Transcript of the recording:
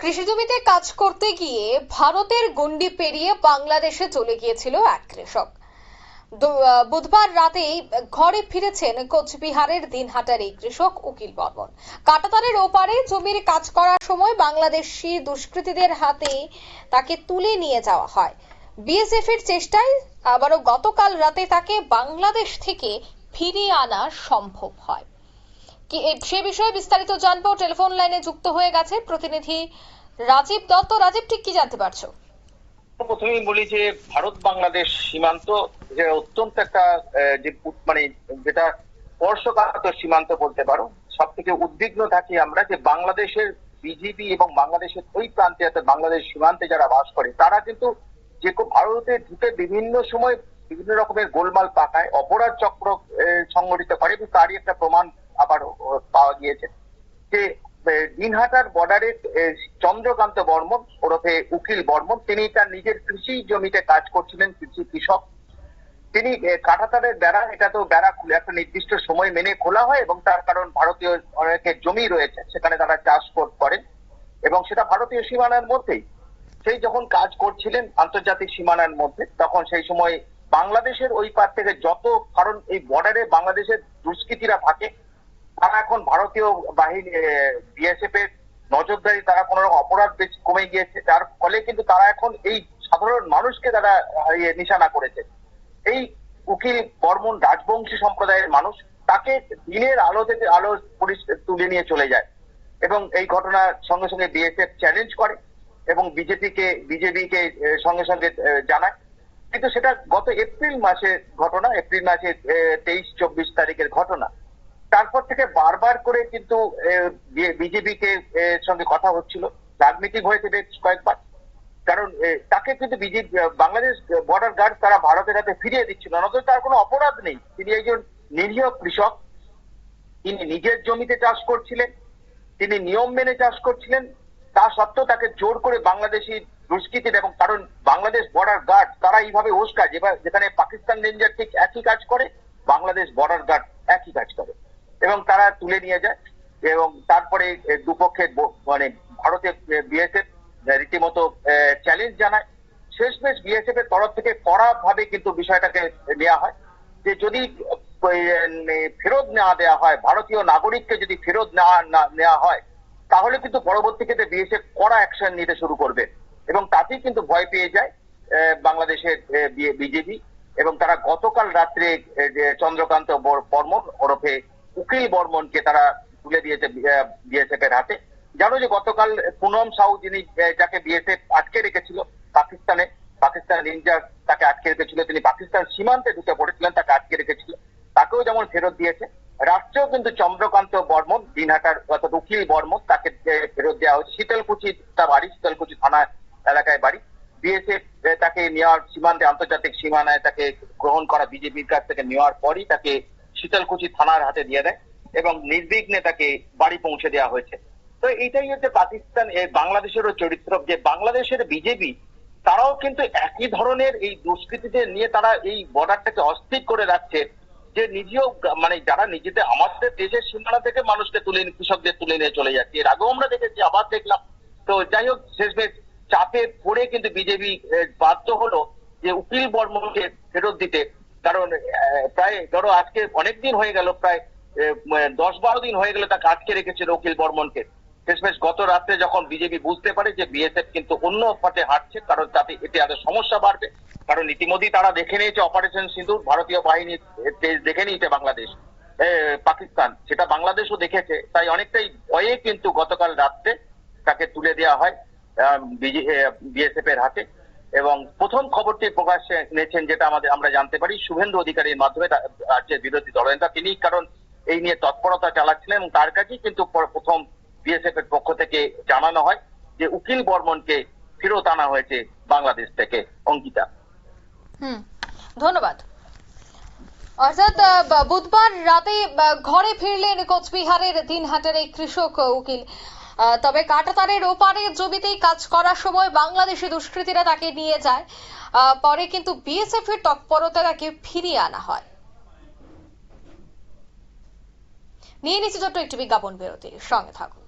কৃষি জমিতে কাজ করতে গিয়ে ভারতের গণ্ডি পেরিয়ে বাংলাদেশে চলে গিয়েছিল এক কৃষক। বুধবার রাতেই ঘরে ফিরেছেন কোচবিহারের দিনহাটার এই কৃষক উকিল বর্মন। কাটাতারের ওপারে জমির কাজ করার সময় বাংলাদেশি দুষ্কৃতীদের হাতে তাকে তুলে নিয়ে যাওয়া হয়। বিএসএফ এর চেষ্টায় আবারও গতকাল রাতে তাকে বাংলাদেশ থেকে ফিরিয়ে আনা সম্ভব হয়। সে বিষয়ে বিস্তারিত জানব। টেলিফোন লাইনে যুক্ত হয়ে গেছে প্রতিনিধি রাজীব দত্ত। রাজীব, ঠিক কি জানতে পারছ? প্রথমেই বলি যে, ভারত বাংলাদেশ সীমান্ত যে অত্যন্ত একটা যে মানে যেটা স্পর্শকাতর সীমান্ত বলতে পারো সব থেকে উদ্বিগ্ন থাকি আমরা যে বাংলাদেশের বিজেপি এবং বাংলাদেশের ওই প্রান্তে অর্থাৎ বাংলাদেশ সীমান্তে যারা বাস করে, তারা কিন্তু যে ভারতে ঢুকে বিভিন্ন সময় বিভিন্ন রকমের গোলমাল পাকায়, অপরাধ চক্র সংগঠিত করে এবং তারই একটা প্রমাণ পাওয়া গিয়েছে। যে দিনহাটার বর্ডারে চন্দ্রকান্ত বর্মন ওরফে উকিল বর্মন, তিনি তার নিজের কৃষি জমিতে কাজ করছিলেন, কৃষি কৃষক। তিনি কাঁটাতারের বেড়া এটা তো বেড়া খুলে একটা নির্দিষ্ট সময় মেনে খোলা হয় এবং তার কারণ ভারতীয় অনেকের জমি রয়েছে, সেখানে তারা চাষ কর- করেন এবং সেটা ভারতীয় সীমানার মধ্যেই। সেই যখন কাজ করছিলেন আন্তর্জাতিক সীমানার মধ্যে, তখন সেই সময় বাংলাদেশের ওই পার থেকে যত কারণ এই বর্ডারে বাংলাদেশের দুষ্কৃতীরা থাকে তারা এখন ভারতীয় বাহিনী বিএসএফ এর নজরদারি তারা কোনো রকম অপরাধ বেশি কমে গিয়েছে। যার ফলে কিন্তু তারা এখন এই সাধারণ মানুষকে তারা নিশানা করেছে। এই উকিল বর্মন রাজবংশী সম্প্রদায়ের মানুষ তাকে দিনের আলো থেকে আলো পুলিশ তুলে নিয়ে চলে যায় এবং এই ঘটনার সঙ্গে সঙ্গে বিএসএফ চ্যালেঞ্জ করে এবং বিজেপিকে বিজেপিকে সঙ্গে সঙ্গে জানায়। কিন্তু সেটা গত এপ্রিল মাসের ঘটনা, এপ্রিল মাসের তেইশ, চব্বিশ তারিখের ঘটনা। তারপর থেকে বারবার করে কিন্তু বিজেপিকে সঙ্গে কথা হচ্ছিল। রাজনীতি হয়েছে বেশ কয়েকবার। কারণ তাকে কিন্তু বিজেপি বাংলাদেশ বর্ডার গার্ড তারা ভারতের হাতে ফিরিয়ে দিচ্ছিল। অথচ তার কোনো অপরাধ নেই। তিনি একজন নিরীহ কৃষক। তিনি নিজের জমিতে চাষ করছিলেন। তিনি নিয়ম মেনে চাষ করছিলেন। তা সত্ত্বেও তাকে জোর করে বাংলাদেশি দুষ্কৃতীর এবং, কারণ বাংলাদেশ বর্ডার গার্ড তারা এইভাবে ওস্কার যেখানে পাকিস্তান রেঞ্জার ঠিক একই কাজ করে, বাংলাদেশ বর্ডার গার্ড একই কাজ করে। এবং তারা তুলে নিয়ে যায় এবং তারপরে দুপক্ষের মানে ভারতের বিএসএফ রীতিমতো চ্যালেঞ্জ জানায়। শেষমেশ বিএসএফ এর তরফ থেকে কড়া ভাবে কিন্তু বিষয়টাকে নেওয়া হয় যে যদি ফেরত নেওয়া দেওয়া হয়, ভারতীয় নাগরিককে যদি ফেরত নেওয়া না- নেওয়া হয়, তাহলে কিন্তু পরবর্তী ক্ষেত্রে বিএসএফ কড়া অ্যাকশন নিতে শুরু করবে। এবং তাতেই কিন্তু ভয় পেয়ে যায় বাংলাদেশের বিজেপি এবং তারা গতকাল রাত্রে চন্দ্রকান্ত বর- বর্মন ওরফে উকিল বর্মনকে তারা তুলে দিয়েছে বিএসএফ এর হাতে। জানো যে গতকাল পুনম সাউ যিনি যাকে বিএসএফ আটকে রেখেছিল পাকিস্তানে পাকিস্তান রেঞ্জার তাকে আটকে রেখেছিল, তিনি পাকিস্তান সীমান্তে ঢুকে পড়েছিলেন, তাকে আটকে রেখেছিল। তাকেও যেমন ফেরত দিয়েছে রাষ্ট্রেও কিন্তু চন্দ্রকান্ত বর্মন, দিনহাটার অর্থাৎ উকিল বর্মন, তাকে ফেরত দেওয়া হয়েছে। শীতলকুচি তার বাড়ি, শীতলকুচি থানা এলাকায় বাড়ি। বিএসএফ তাকে নেওয়ার সীমান্তে, আন্তর্জাতিক সীমানায় তাকে গ্রহণ করা, বিজেপির কাছ থেকে নেওয়ার পরই তাকে শীতলকুচি থানার হাতে দিয়ে দেয় এবং নির্বিঘ্নে তাকে বাড়ি পৌঁছে দেওয়া হয়েছে। তো এইটাই হচ্ছে পাকিস্তান বাংলাদেশেরও চরিত্র। যে বাংলাদেশের বিজেপি, তারাও কিন্তু একই ধরনের এই দুষ্কৃতীদের নিয়ে তারা এই বর্ডারটাকে অস্থির করে রাখছে, যে নিজেও মানে যারা নিজেদের, আমাদের দেশের সীমানা থেকে মানুষকে তুলে কৃষকদের তুলে নিয়ে চলে যাচ্ছে। এর আগেও আমরা দেখেছি, আবার দেখলাম। তো যাই হোক, শেষমেশ চাপে পড়ে কিন্তু বিজেপি বাধ্য হলো যে উকিল বর্মনকে ফেরত দিতে। কারণ প্রায় ধরো আজকে অনেকদিন হয়ে গেল, প্রায় দশ বারো দিন হয়ে গেল তাকে আটকে রেখেছিল উকিল বর্মনকে। শেষমেশ গত রাত্রে যখন বিজেপি বুঝতে পারে যে বিএসএফ কিন্তু অন্য পথে হাঁটছে, কারণ তাতে, এতে আরও সমস্যা বাড়বে। কারণ ইতিমধ্যেই তারা দেখে নিয়েছে অপারেশন সিঁদুর, ভারতীয় বাহিনী দেখে নিয়েছে বাংলাদেশ পাকিস্তান। সেটা বাংলাদেশও দেখেছে, তাই অনেকটাই ভয়ে কিন্তু গতকাল রাত্রে তাকে তুলে দেওয়া হয় বিএসএফ এর হাতে। এবং প্রথম খবরটি প্রকাশ নিয়েছেন যেটা আমাদের আমরা জানতে পারি, শুভেন্দু অধিকারীর মাধ্যমে রাজ্যের বিরোধী দলনেতা তিনি কারণ এই নিয়ে তৎপরতা চালাচ্ছিলেন এবং তার কাছেই কিন্তু প্রথম বিএসএফ এর পক্ষ থেকে জানানো হয় যে উকিল বর্মনকে ফেরত আনা হয়েছে বাংলাদেশ থেকে। অঙ্কিতা। ধন্যবাদ। অর্থাৎ বুধবার রাতে ঘরে ফিরলেন কোচবিহারের দিনহাটার এই কৃষক উকিল। তবে কাটাতারের ওপারে জমিতেই কাজ করার সময় বাংলাদেশি দুষ্কৃতীরা তাকে নিয়ে যায়। পরে কিন্তু বিএসএফ এর তৎপরতা তাকে ফিরিয়ে আনা হয়। নিয়ে নিচ্ছি ছোট্ট একটি বিজ্ঞাপন বিরতি সঙ্গে থাকুন।